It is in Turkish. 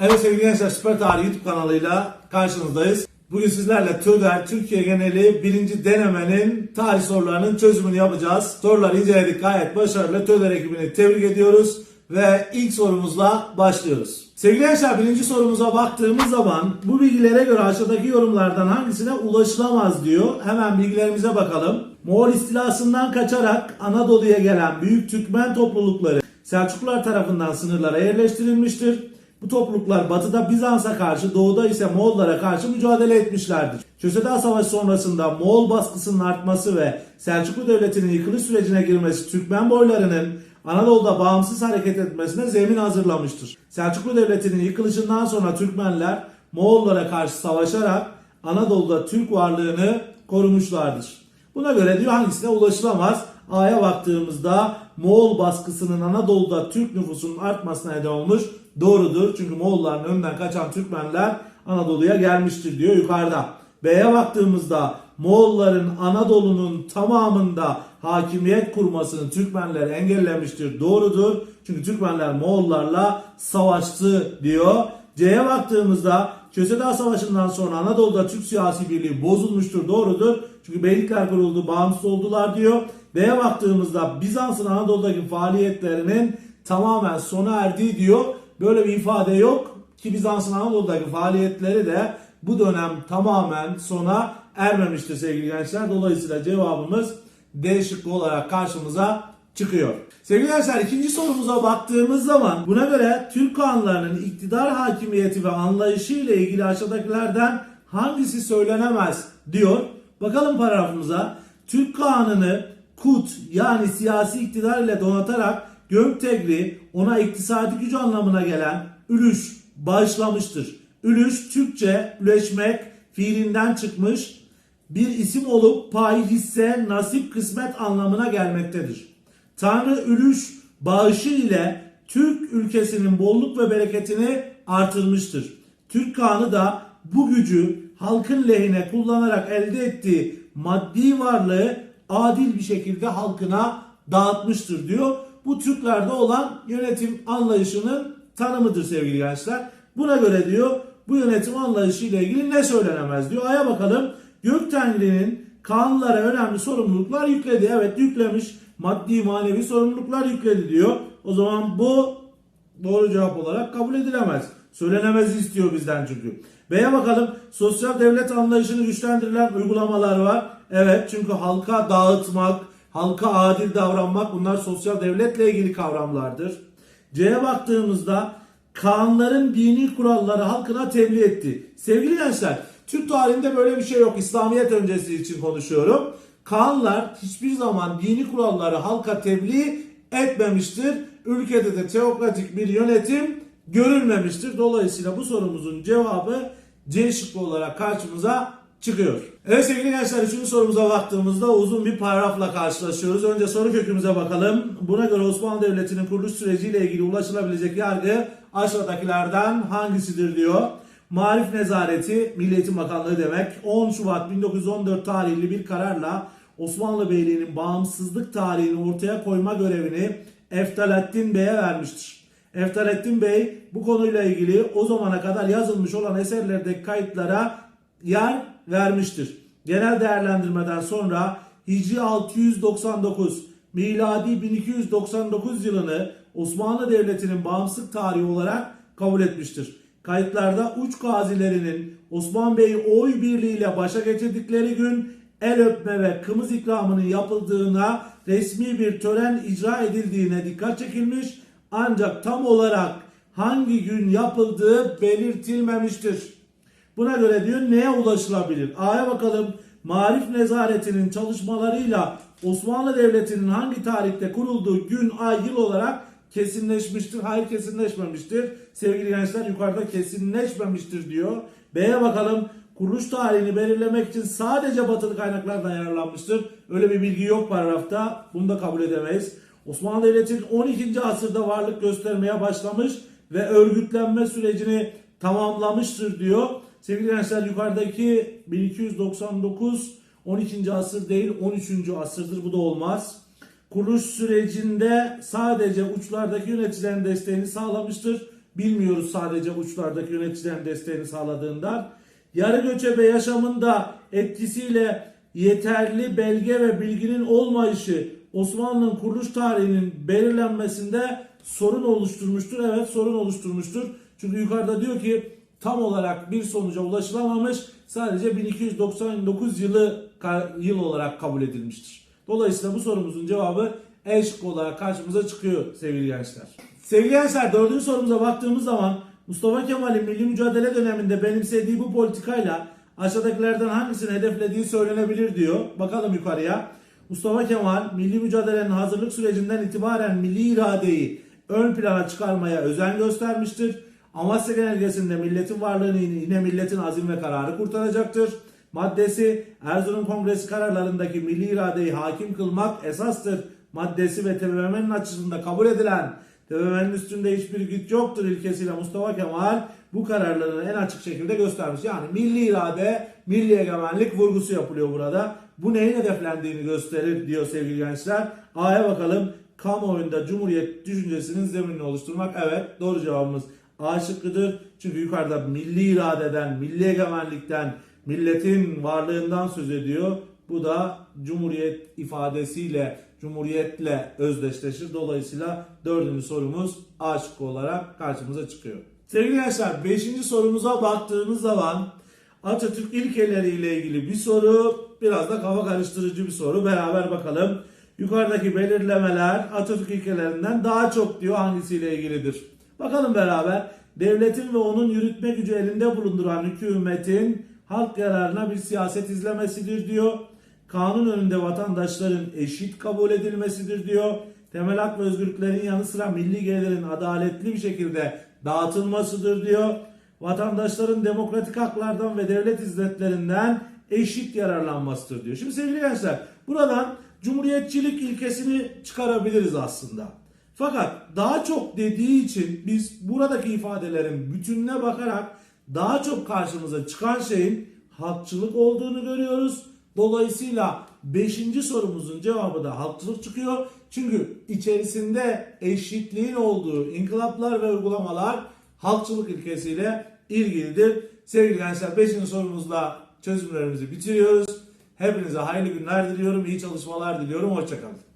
Evet sevgili gençler Süper Tarih YouTube kanalıyla karşınızdayız. Bugün sizlerle TÖDER Türkiye geneli birinci denemenin tarih sorularının çözümünü yapacağız. Soruları inceledik gayet başarılı. TÖDER ekibini tebrik ediyoruz ve ilk sorumuzla başlıyoruz. Sevgili gençler birinci sorumuza baktığımız zaman bu bilgilere göre aşağıdaki yorumlardan hangisine ulaşılamaz diyor. Hemen bilgilerimize bakalım. Moğol istilasından kaçarak Anadolu'ya gelen büyük Türkmen toplulukları Selçuklular tarafından sınırlara yerleştirilmiştir. Bu topluluklar batıda Bizans'a karşı, doğuda ise Moğollara karşı mücadele etmişlerdir. Köseda Savaşı sonrasında Moğol baskısının artması ve Selçuklu Devleti'nin yıkılış sürecine girmesi Türkmen boylarının Anadolu'da bağımsız hareket etmesine zemin hazırlamıştır. Selçuklu Devleti'nin yıkılışından sonra Türkmenler Moğollara karşı savaşarak Anadolu'da Türk varlığını korumuşlardır. Buna göre diyor hangisine ulaşılamaz? A'ya baktığımızda Moğol baskısının Anadolu'da Türk nüfusunun artmasına neden olmuş. Doğrudur. Çünkü Moğolların önünden kaçan Türkmenler Anadolu'ya gelmiştir diyor yukarıda. B'ye baktığımızda Moğolların Anadolu'nun tamamında hakimiyet kurmasını Türkmenler engellemiştir. Doğrudur. Çünkü Türkmenler Moğollarla savaştı diyor. C'ye baktığımızda Köseda Savaşı'ndan sonra Anadolu'da Türk siyasi birliği bozulmuştur. Doğrudur. Çünkü beylikler kuruldu, bağımsız oldular diyor. D'ye baktığımızda Bizans'ın Anadolu'daki faaliyetlerinin tamamen sona erdiği diyor. Böyle bir ifade yok ki Bizans'ın Anadolu'daki faaliyetleri de bu dönem tamamen sona ermemiştir sevgili gençler. Dolayısıyla cevabımız D şıkkı olarak karşımıza çıkıyor. Sevgili gençler ikinci sorumuza baktığımız zaman buna göre Türk Kağanlarının iktidar hakimiyeti ve anlayışı ile ilgili aşağıdakilerden hangisi söylenemez diyor. Bakalım paragrafımıza. Türk Kağan'ını kut yani siyasi iktidar ile donatarak Göktegri ona iktisadi gücü anlamına gelen ülüş bağışlamıştır. Ülüş Türkçe üleşmek fiilinden çıkmış bir isim olup pay, hisse, nasip, kısmet anlamına gelmektedir. Tanrı ülüş bağışı ile Türk ülkesinin bolluk ve bereketini artırmıştır. Türk Kağan'ı da bu gücü halkın lehine kullanarak elde ettiği maddi varlığı adil bir şekilde halkına dağıtmıştır diyor. Bu Türklerde olan yönetim anlayışının tanımıdır sevgili gençler. Buna göre diyor bu yönetim anlayışı ile ilgili ne söylenemez diyor. Aya bakalım. Göktengri'nin kanunlara önemli sorumluluklar yükledi. Evet yüklemiş. Maddi manevi sorumluluklar yükledi diyor. O zaman bu doğru cevap olarak kabul edilemez. Söylenemez istiyor bizden çünkü. B'ye bakalım. Sosyal devlet anlayışını güçlendirilen uygulamalar var. Evet çünkü halka dağıtmak, halka adil davranmak bunlar sosyal devletle ilgili kavramlardır. C'ye baktığımızda kanların dini kuralları halkına tebliğ etti. Sevgili gençler, Türk tarihinde böyle bir şey yok. İslamiyet öncesi için konuşuyorum. Kanlar hiçbir zaman dini kuralları halka tebliğ etmemiştir. Ülkede de teokratik bir yönetim görülmemiştir. Dolayısıyla bu sorumuzun cevabı C şıkkı olarak karşımıza çıkıyor. Evet sevgili gençler 3. sorumuza baktığımızda uzun bir paragrafla karşılaşıyoruz. Önce soru kökümüze bakalım. Buna göre Osmanlı Devleti'nin kuruluş süreciyle ilgili ulaşılabilecek yargı aşağıdakilerden hangisidir diyor. Marif Nezareti, Milli Eğitim Bakanlığı demek 10 Şubat 1914 tarihli bir kararla Osmanlı Beyliği'nin bağımsızlık tarihini ortaya koyma görevini Eftalettin Bey'e vermiştir. Eftalettin Bey bu konuyla ilgili o zamana kadar yazılmış olan eserlerdeki kayıtlara yer vermiştir. Genel değerlendirmeden sonra Hicri 699, miladi 1299 yılını Osmanlı Devleti'nin bağımsızlık tarihi olarak kabul etmiştir. Kayıtlarda uç gazilerinin Osman Bey'i oy birliğiyle başa geçirdikleri gün el öpme ve kımız ikramının yapıldığına resmi bir tören icra edildiğine dikkat çekilmiş ancak tam olarak hangi gün yapıldığı belirtilmemiştir. Buna göre diyor neye ulaşılabilir? A'ya bakalım. Marif Nezareti'nin çalışmalarıyla Osmanlı Devleti'nin hangi tarihte kurulduğu gün, ay, yıl olarak kesinleşmiştir. Hayır kesinleşmemiştir. Sevgili gençler yukarıda kesinleşmemiştir diyor. B'ye bakalım. Kuruluş tarihini belirlemek için sadece batılı kaynaklardan yararlanmıştır. Öyle bir bilgi yok paragrafta. Bunu da kabul edemeyiz. Osmanlı Devleti 12. asırda varlık göstermeye başlamış ve örgütlenme sürecini tamamlamıştır diyor. Sevgili gençler yukarıdaki 1299 12. asır değil 13. asırdır bu da olmaz. Kuruluş sürecinde sadece uçlardaki yöneticilerin desteğini sağlamıştır. bilmiyoruz sadece uçlardaki yöneticilerin desteğini sağladığından. Yarı göçebe yaşamında etkisiyle yeterli belge ve bilginin olmayışı Osmanlı'nın kuruluş tarihinin belirlenmesinde sorun oluşturmuştur. Evet sorun oluşturmuştur. Çünkü yukarıda diyor ki tam olarak bir sonuca ulaşılamamış. Sadece 1299 yılı yıl olarak kabul edilmiştir. Dolayısıyla bu sorumuzun cevabı E şıkkı olarak karşımıza çıkıyor sevgili gençler. Sevgili gençler dördüncü sorumuza baktığımız zaman Mustafa Kemal'in milli mücadele döneminde benimsediği bu politikayla aşağıdakilerden hangisini hedeflediği söylenebilir diyor. Bakalım yukarıya. Mustafa Kemal milli mücadelenin hazırlık sürecinden itibaren milli iradeyi ön plana çıkarmaya özen göstermiştir. Amasya Genelgesi'nde milletin varlığını yine milletin azim ve kararı kurtaracaktır. Maddesi Erzurum Kongresi kararlarındaki milli iradeyi hakim kılmak esastır. Maddesi ve TBMM'nin açısında kabul edilen TBMM'nin üstünde hiçbir güç yoktur ilkesiyle Mustafa Kemal bu kararlarını en açık şekilde göstermiş. Yani milli irade, milli egemenlik vurgusu yapılıyor burada. Bu neyin hedeflendiğini gösterir diyor sevgili gençler. A'ya bakalım. Kamuoyunda Cumhuriyet düşüncesinin zeminini oluşturmak. Evet doğru cevabımız A şıkkıdır. Çünkü yukarıda milli iradeden, milli egemenlikten, milletin varlığından söz ediyor. Bu da Cumhuriyet ifadesiyle, Cumhuriyetle özdeşleşir. Dolayısıyla dördüncü sorumuz A şıkkı olarak karşımıza çıkıyor. Sevgili gençler 5. sorumuza baktığımız zaman Atatürk ilkeleriyle ilgili bir soru. Biraz da kafa karıştırıcı bir soru. Beraber bakalım. Yukarıdaki belirlemeler Atatürk ilkelerinden daha çok diyor hangisiyle ilgilidir? Bakalım beraber. Devletin ve onun yürütme gücü elinde bulunduran hükümetin halk yararına bir siyaset izlemesidir diyor. Kanun önünde vatandaşların eşit kabul edilmesidir diyor. Temel hak ve özgürlüklerin yanı sıra milli gelirin adaletli bir şekilde dağıtılmasıdır diyor. Vatandaşların demokratik haklardan ve devlet hizmetlerinden eşit yararlanmasıdır diyor. Şimdi sevgili gençler buradan cumhuriyetçilik ilkesini çıkarabiliriz aslında. Fakat daha çok dediği için biz buradaki ifadelerin bütününe bakarak daha çok karşımıza çıkan şeyin halkçılık olduğunu görüyoruz. Dolayısıyla 5. sorumuzun cevabı da halkçılık çıkıyor. Çünkü içerisinde eşitliğin olduğu inkılaplar ve uygulamalar halkçılık ilkesiyle ilgilidir. Sevgili gençler 5. sorumuzla çözümlerimizi bitiriyoruz. Hepinize hayırlı günler diliyorum, iyi çalışmalar diliyorum, hoşçakalın.